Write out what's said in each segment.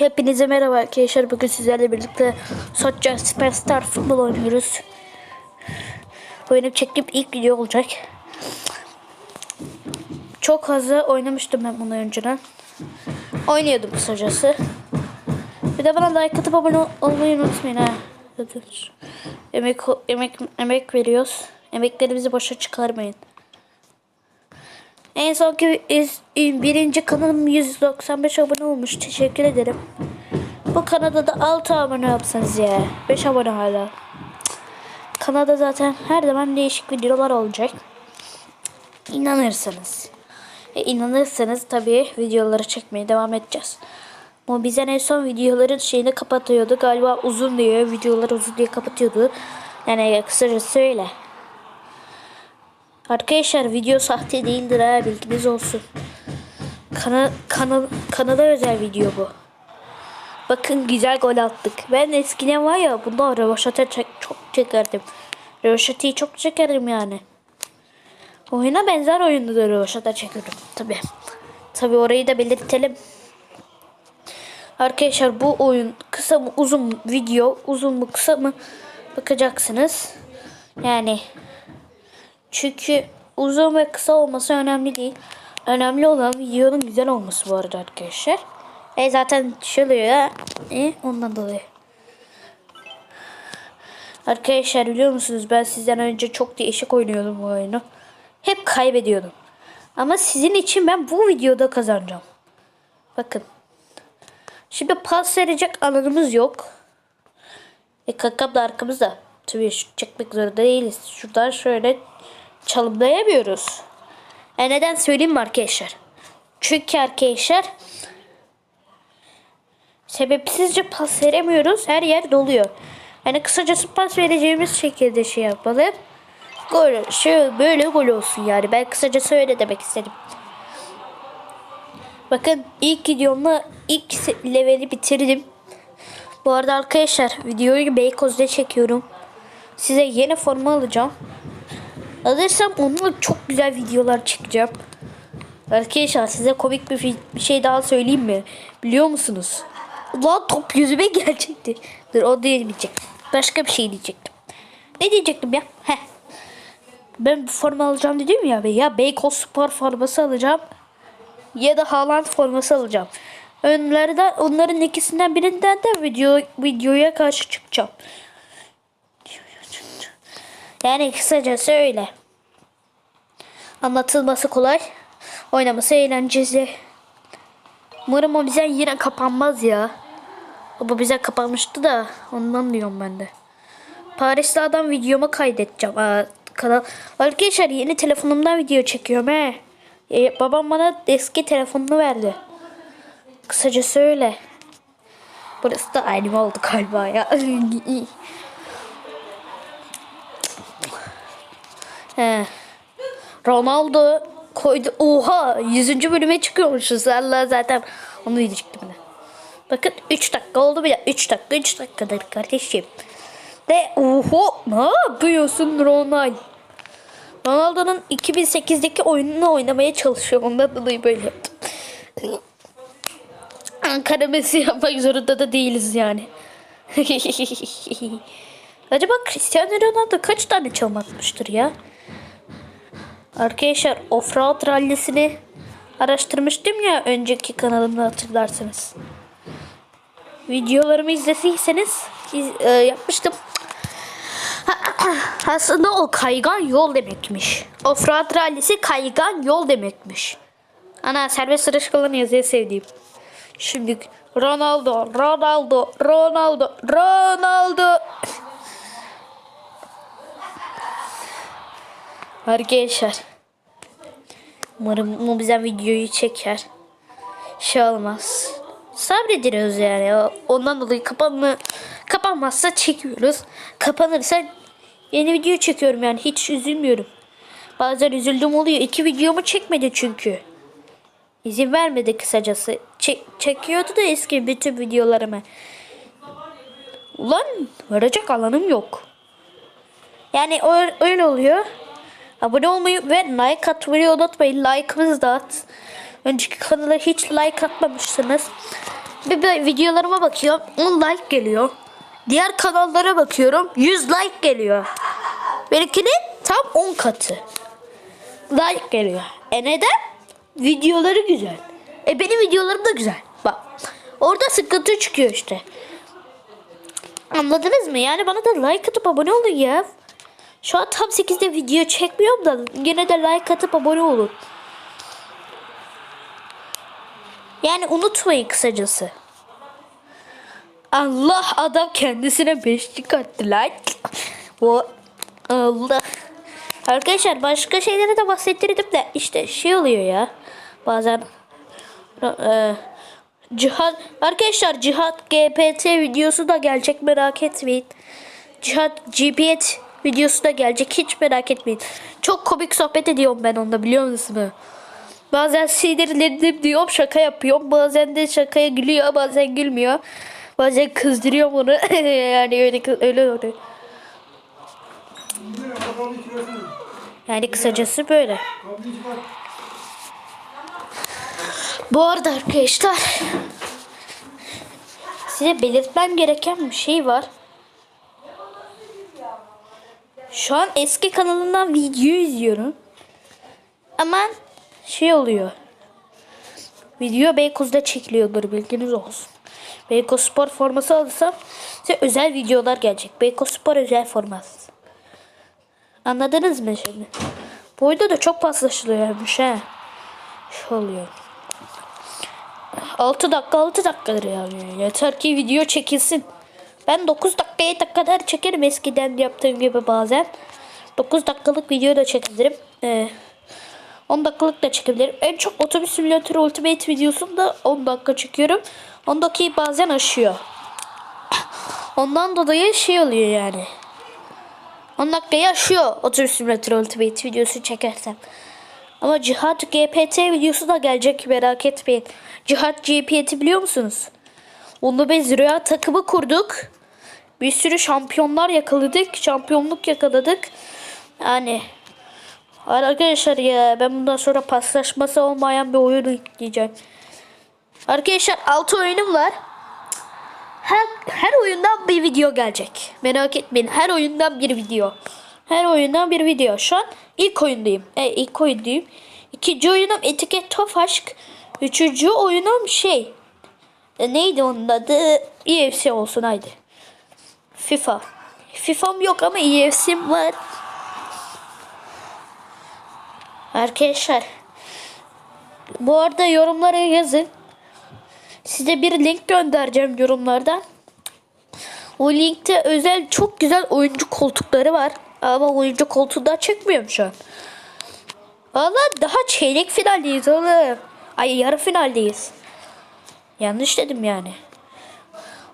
Hepinize merhaba arkadaşlar. Bugün sizlerle birlikte Soccer Superstar futbol oynuyoruz. Benim çektiğim ilk video olacak. Çok fazla oynamıştım ben bunu önceden. Oynuyordum kısacası. Bir de bana like atıp abone ol- olmayı unutmayın ha. Emek, emek, emek veriyoruz. Emeklerimizi boşa çıkarmayın. En sonki iz- birinci kanalım 195 abone olmuş. Teşekkür ederim. Bu kanalda da 6 abone yapsanız ya. 5 abone hala. Kanalda zaten her zaman değişik videolar olacak. İnanırsanız. E, inanırsanız tabii videoları çekmeye devam edeceğiz. Ama bize en son videoların şeyini kapatıyordu. Galiba uzun diyor. Videolar uzun diye kapatıyordu. Yani kısaca söyle. Arkadaşlar video sahte değildir ha bilginiz olsun. Kana, kanal, kanala özel video bu. Bakın güzel gol attık. Ben eskiden var ya bunda rövaşata çek, çok çekerdim. Rövaşatayı çok çekerdim yani. Oyuna benzer oyunda da rövaşata çekiyordum tabi. Tabi orayı da belirtelim. Arkadaşlar bu oyun kısa mı uzun mu video uzun mu kısa mı bakacaksınız. Yani çünkü uzun ve kısa olması önemli değil. Önemli olan videonun güzel olması bu arada arkadaşlar. E zaten şöyle ya. E, ondan dolayı. Arkadaşlar biliyor musunuz ben sizden önce çok değişik oynuyordum bu oyunu. Hep kaybediyordum. Ama sizin için ben bu videoda kazanacağım. Bakın. Şimdi pas verecek alanımız yok. E kakam da arkamızda. Tabii çekmek zorunda değiliz. Şuradan şöyle çalımlayamıyoruz. E neden söyleyeyim mi arkadaşlar? Çünkü arkadaşlar sebepsizce pas veremiyoruz. Her yer doluyor. Yani kısacası pas vereceğimiz şekilde şey yapalım. Gol, şöyle böyle gol olsun yani. Ben kısacası öyle demek istedim. Bakın ilk videomla ilk leveli bitirdim. Bu arada arkadaşlar videoyu Beykoz'da çekiyorum. Size yeni forma alacağım. Alırsam onunla çok güzel videolar çekeceğim. Arkadaşlar size komik bir, bir şey daha söyleyeyim mi? Biliyor musunuz? Ulan top yüzüme gelecekti. Dur o diyemeyecek. Başka bir şey diyecektim. Ne diyecektim ya? Heh. Ben forma alacağım dedim ya. Ya Beykoz Spor forması alacağım. Ya da Haaland forması alacağım. Önlerden onların ikisinden birinden de video videoya karşı çıkacağım. Yani kısacası öyle. Anlatılması kolay. Oynaması eğlenceli. Umarım o bize yine kapanmaz ya. Bu bize kapanmıştı da ondan diyorum ben de. Paris'te adam videomu kaydedeceğim. Aa, kanal. Arkadaşlar yeni telefonumdan video çekiyorum he. Ee, babam bana eski telefonunu verdi. Kısaca söyle. Burası da aynı oldu galiba ya. Ronaldo koydu. Oha 100. bölüme çıkıyormuşuz. Allah zaten onu diyecektim ben. Bakın 3 dakika oldu bile. 3 dakika 3 dakikadır kardeşim. Ve oho ne yapıyorsun Ronaldo? Ronaldo'nun 2008'deki oyununu oynamaya çalışıyor. Ondan dolayı böyle yaptım. Ankara Messi yapmak zorunda da değiliz yani. Acaba Cristiano Ronaldo kaç tane çalım atmıştır ya? Arkadaşlar offroad rallisini araştırmıştım ya önceki kanalımda hatırlarsınız. Videolarımı izlediyseniz iz- e, yapmıştım. Aslında o kaygan yol demekmiş. Offroad rallisi kaygan yol demekmiş. Ana serbest sırış kalan yazıyı sevdiğim. Şimdi Ronaldo, Ronaldo, Ronaldo, Ronaldo. Arkadaşlar. Umarım o bize videoyu çeker. Şey olmaz. Sabrediyoruz yani. Ondan dolayı kapanma, kapanmazsa çekiyoruz. Kapanırsa yeni video çekiyorum yani. Hiç üzülmüyorum. Bazen üzüldüm oluyor. İki videomu çekmedi çünkü. İzin vermedi kısacası. Çek, çekiyordu da eski bütün videolarımı. Ulan verecek alanım yok. Yani öyle oluyor. Abone olmayı ve like atmayı unutmayın. Like'ımızı da at. Önceki kanala hiç like atmamışsınız. Bir, bir videolarıma bakıyorum 10 like geliyor. Diğer kanallara bakıyorum 100 like geliyor. Benimkinin tam 10 katı. Like geliyor. E neden? Videoları güzel. E benim videolarım da güzel. Bak. Orada sıkıntı çıkıyor işte. Anladınız mı? Yani bana da like atıp abone olun ya. Şu an tam 8'de video çekmiyorum da yine de like atıp abone olun. Yani unutmayın kısacası. Allah adam kendisine beşlik attı lan. O Allah. Arkadaşlar başka şeylere de bahsettirdim de işte şey oluyor ya. Bazen e, Cihat arkadaşlar Cihat GPT videosu da gelecek merak etmeyin. Cihat GPT videosu da gelecek hiç merak etmeyin. Çok komik sohbet ediyorum ben onda biliyor musunuz? Bazen sinirlendim diyorum şaka yapıyorum. Bazen de şakaya gülüyor bazen gülmüyor. Bazen kızdırıyorum onu. yani öyle öyle oluyor. Yani kısacası böyle. Bu arada arkadaşlar size belirtmem gereken bir şey var. Şu an eski kanalından video izliyorum. Ama şey oluyor. Video Beykoz'da çekiliyordur bilginiz olsun. Beykoz Spor forması alırsam size özel videolar gelecek. Beykoz Spor özel forması. Anladınız mı şimdi? Bu oyunda da çok paslaşılıyormuş he. Şu oluyor. 6 dakika 6 dakikadır yani. Yeter ki video çekilsin. Ben 9 dakikaya kadar çekerim eskiden yaptığım gibi bazen. 9 dakikalık video da çekebilirim. Ee, 10 dakikalık da çekebilirim. En çok otobüs simülatörü ultimate videosunu da 10 dakika çekiyorum. 10 dakikayı bazen aşıyor. Ondan dolayı şey oluyor yani. 10 dakikayı aşıyor otobüs simülatörü ultimate videosu çekersem. Ama Cihat GPT videosu da gelecek merak etmeyin. Cihat GPT'i biliyor musunuz? Onunla biz rüya takımı kurduk. Bir sürü şampiyonlar yakaladık. Şampiyonluk yakaladık. Yani arkadaşlar ya ben bundan sonra paslaşması olmayan bir oyun yükleyeceğim. Arkadaşlar 6 oyunum var. Her, her oyundan bir video gelecek. Merak etmeyin. Her oyundan bir video. Her oyundan bir video. Şu an ilk oyundayım. E, ilk oyundayım. İkinci oyunum etiket top aşk. Üçüncü oyunum şey. E, neydi onun adı? EFC olsun haydi. FIFA. FIFA'm yok ama EFC'm var. Arkadaşlar. Bu arada yorumlara yazın. Size bir link göndereceğim yorumlardan. O linkte özel çok güzel oyuncu koltukları var. Ama oyuncu koltuğu da çekmiyorum şu an. Valla daha çeyrek finaldeyiz oğlum. Ay yarı finaldeyiz. Yanlış dedim yani.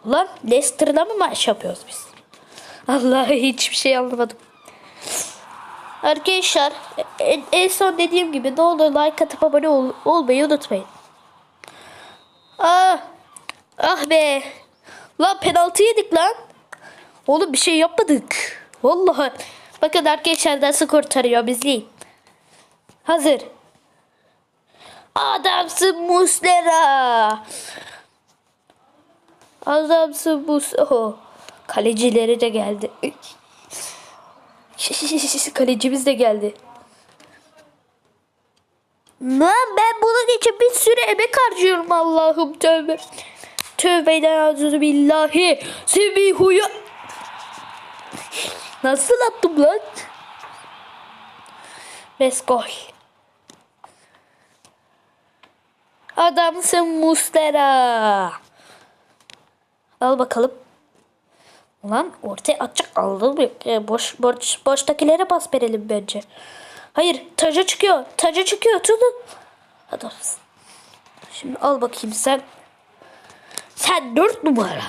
Ulan Leicester'la mı maç yapıyoruz biz? Allah hiçbir şey anlamadım. Arkadaşlar en, en son dediğim gibi ne olur like atıp abone ol, olmayı unutmayın. Ah, ah be. Lan penaltı yedik lan. Oğlum bir şey yapmadık. Vallahi. Bakın arkadaşlar nasıl kurtarıyor bizliği. Hazır. Adamsın Muslera. Adamsın Muslera. Kalecileri de geldi. Kalecimiz de geldi. Lan ben bunun için bir sürü emek harcıyorum Allah'ım tövbe. Tövbeyden azuzu billahi. Sebihuya. Nasıl attım lan? Let's go. Adamsın Mustera. Al bakalım. Ulan ortaya atacak aldım. Ya boş, boş, boştakilere bas verelim bence. Hayır taca çıkıyor. Taca çıkıyor. Tutun. Adamsın. Şimdi al bakayım sen. Sen dört numara.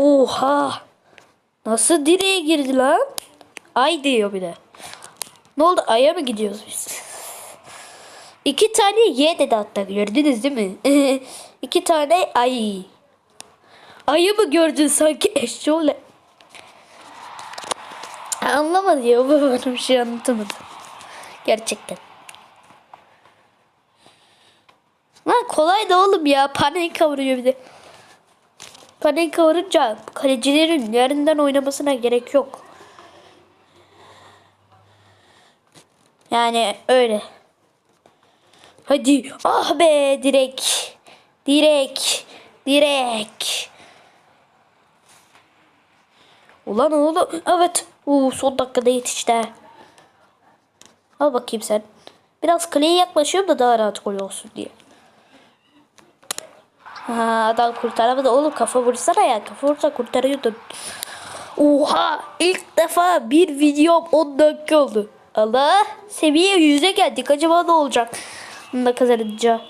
Oha. Nasıl direğe girdi lan? Ay diyor bir de. Ne oldu? Ay'a mı gidiyoruz biz? İki tane Y dedi hatta gördünüz değil mi? İki tane ay. Ayı mı gördün sanki eşşoğlu? Anlamadı ya bu bana bir şey anlatamadı. Gerçekten. Lan kolay da oğlum ya. Panik kavuruyor bir de. Panik kavurunca kalecilerin yerinden oynamasına gerek yok. Yani öyle. Hadi. Ah be direk. Direk. Direk. Ulan oğlum. Evet. Uu, son dakikada yetişti. Al bakayım sen. Biraz kaleye yaklaşıyorum da daha rahat gol olsun diye. Ha, adam kurtaramadı. Oğlum kafa vursana ya. Kafa vursa kurtarıyordun. Oha! ilk defa bir videom 10 dakika oldu. Allah! Seviye 100'e geldik. Acaba ne olacak? Bunu da kazanınca.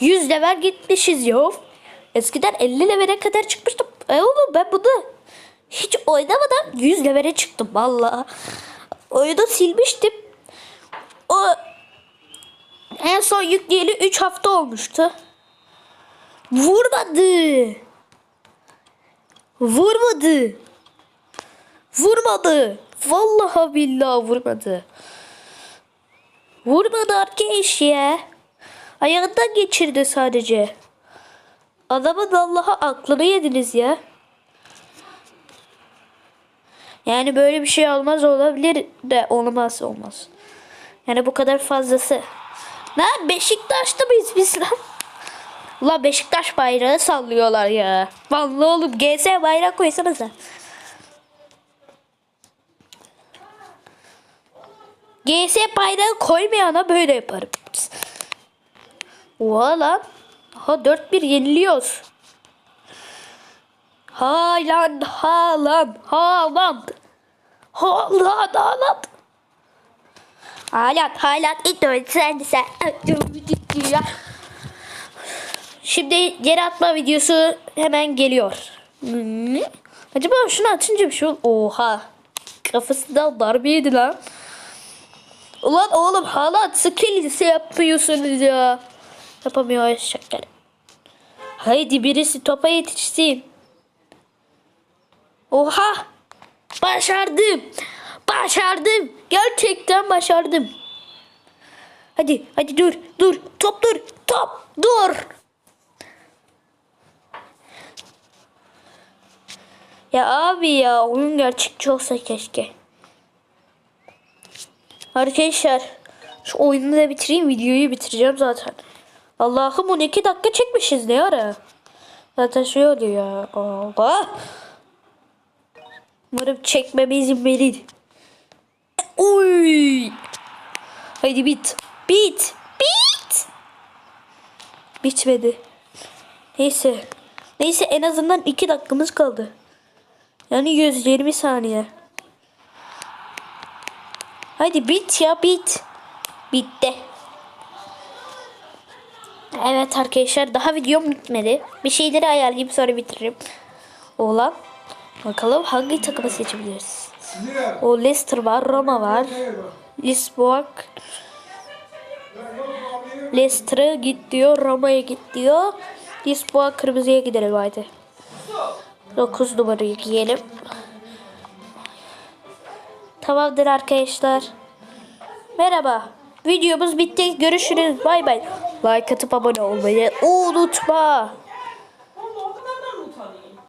100 level gitmişiz ya. Eskiden 50 levele kadar çıkmıştım. E oğlum ben bunu hiç oynamadan 100 levele çıktım valla. Oyunu silmiştim. O en son yükleyeli 3 hafta olmuştu. Vurmadı. Vurmadı. Vurmadı. Vallahi billahi vurmadı. Vurmadı arkadaş ya. Ayağından geçirdi sadece. Adamın Allah'a aklını yediniz ya. Yani böyle bir şey olmaz olabilir de olmaz olmaz. Yani bu kadar fazlası. Lan Beşiktaş'ta mıyız biz lan? Ulan Beşiktaş bayrağı sallıyorlar ya. Vallahi oğlum GS bayrak koysanıza. GS bayrağı koymayana böyle yaparım. Oha lan. Ha 4-1 yeniliyoruz. Haaland, Haaland, Haaland. Haaland, Haaland. Haaland, Haaland. İt sen sen. Şimdi geri atma videosu hemen geliyor. Acaba şunu açınca bir şey ol- Oha. Kafasından darbe yedi lan. Ulan oğlum Haaland skillisi yapmıyorsunuz ya. Yapamıyor eşekler. Haydi birisi topa yetişsin. Oha! Başardım. Başardım. Gerçekten başardım. Hadi, hadi dur, dur. Top dur, top dur. Ya abi ya oyun gerçekçi olsa keşke. Arkadaşlar şu oyunu da bitireyim videoyu bitireceğim zaten. Allah'ım 12 dakika çekmişiz ne ara. Zaten şey oluyor ya. Allah. Umarım çekmeme izin verir. Uy. Haydi bit. Bit. Bit. Bitmedi. Neyse. Neyse en azından 2 dakikamız kaldı. Yani 120 saniye. Hadi bit ya bit. Bitti. Evet arkadaşlar daha videom bitmedi. Bir şeyleri ayarlayıp sonra bitiririm. Oğlan. Bakalım hangi takımı seçebiliriz. O Leicester var, Roma var. Lisboa. Leicester'a git diyor, Roma'ya git diyor. Lisboa kırmızıya gidelim haydi. 9 numarayı giyelim. Tamamdır arkadaşlar. Merhaba. Videomuz bitti. Görüşürüz. Bay bay. Like atıp abone olmayı unutma.